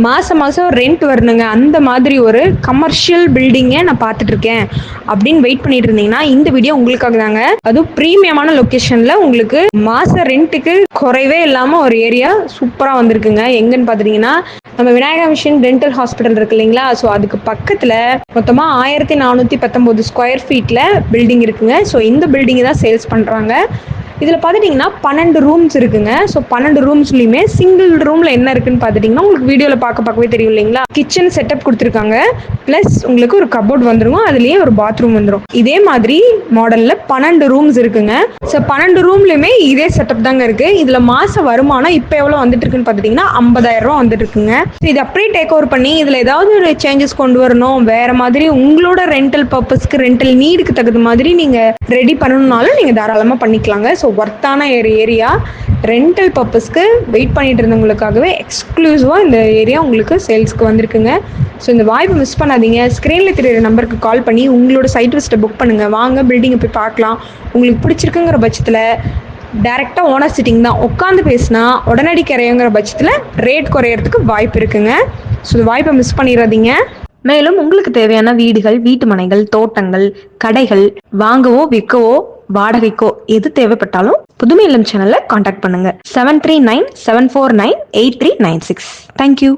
மாதம் மாதம் ரெண்ட் வரணுங்க. அந்த மாதிரி ஒரு கமர்ஷியல் பில்டிங்கை நான் பார்த்துட்டு இருக்கேன் அப்படின்னு வெயிட் பண்ணிட்டு இருந்தீங்கன்னா இந்த வீடியோ உங்களுக்காக தாங்க. அதுவும் ப்ரீமியமான லொக்கேஷனில் உங்களுக்கு மாத ரெண்ட்டுக்கு குறைவே இல்லாமல் ஒரு ஏரியா சூப்பராக வந்திருக்குங்க. எங்கன்னு பார்த்துட்டிங்கன்னா நம்ம விநாயகா மிஷன் டென்டல் ஹாஸ்பிட்டல் இருக்கு இல்லைங்களா? ஸோ அதுக்கு பக்கத்தில் மொத்தமாக ஆயிரத்தி நானூற்றி பத்தொம்போது ஸ்கொயர் ஃபீட்டில் பில்டிங் இருக்குங்க. ஸோ இந்த பில்டிங்கை தான் சேல்ஸ் பண்ணுறாங்க இதில் பார்த்துட்டிங்கன்னா பன்னெண்டு ரூம்ஸ் இருக்குங்க. ஸோ பன்னெண்டு ரூம்ஸ்லையுமே சிங்கிள் ரூமில் என்ன இருக்குன்னு பார்த்துட்டிங்கன்னா உங்களுக்கு வீடியோவில் பார்க்க பார்க்கவே தெரியும் இல்லைங்களா? கிச்சன் செட்டப் கொடுத்துருக்காங்க. ப்ளஸ் உங்களுக்கு ஒரு கபோர்ட் வந்துடும் அதுலேயே ஒரு பாத்ரூம் வந்துடும் இதே மாதிரி மாடலில் பன்னெண்டு ரூம்ஸ் இருக்குங்க. ஸோ பன்னெண்டு ரூம்லையுமே இதே செட்டப் தாங்க இருக்குது இதில் மாத வருமானம் இப்போ எவ்வளோ வந்துட்டு இருக்குன்னு பார்த்துட்டிங்கன்னா ஐம்பதாயிரம் ரூபா வந்துட்டு இருக்குங்க. ஸோ இது அப்படியே டேக் ஓவர் பண்ணி இதில் ஏதாவது ஒரு சேஞ்சஸ் கொண்டு வரணும். வேறு மாதிரி உங்களோட ரெண்டல் பர்பஸ்க்கு ரெண்டல் நீடுக்கு தகுந்த மாதிரி நீங்கள் ரெடி பண்ணணும்னாலும் நீங்கள் தாராளமாக பண்ணிக்கலாங்க. ஸோ ஒர்த்தான ஒரு ஏரியா ரெண்டல் பர்பஸ்க்கு வெயிட் பண்ணிட்டு இருந்தவங்களுக்காகவே எக்ஸ்க்ளூசிவாக இந்த ஏரியா உங்களுக்கு சேல்ஸ்க்கு வந்திருக்குங்க. ஸோ இந்த வாய்ப்பை மிஸ் பண்ணாதீங்க. ஸ்க்ரீனில் தெரியுற நம்பருக்கு கால் பண்ணி உங்களோட சைட் விசிட்டை புக் பண்ணுங்கள் வாங்க பில்டிங்கை போய் பார்க்கலாம். உங்களுக்கு பிடிச்சிருக்குங்கிற பட்சத்தில் டேரெக்டாக ஓனர் சிட்டிங் தான். உட்காந்து பேசினா உடனடி கரையுங்கிற பட்சத்தில் ரேட் குறையறதுக்கு வாய்ப்பு இருக்குங்க. ஸோ இந்த வாய்ப்பை மிஸ் பண்ணிடாதீங்க மேலும் உங்களுக்கு தேவையான வீடுகள் வீட்டு மனைகள் தோட்டங்கள் கடைகள் வாங்கவோ விற்கவோ வாடகைக்கோ எது தேவைப்பட்டாலும் புதுமை இல்லம் சேனல்ல காண்டாக்ட் பண்ணுங்க seven three nine seven four nine eight three nine six thank you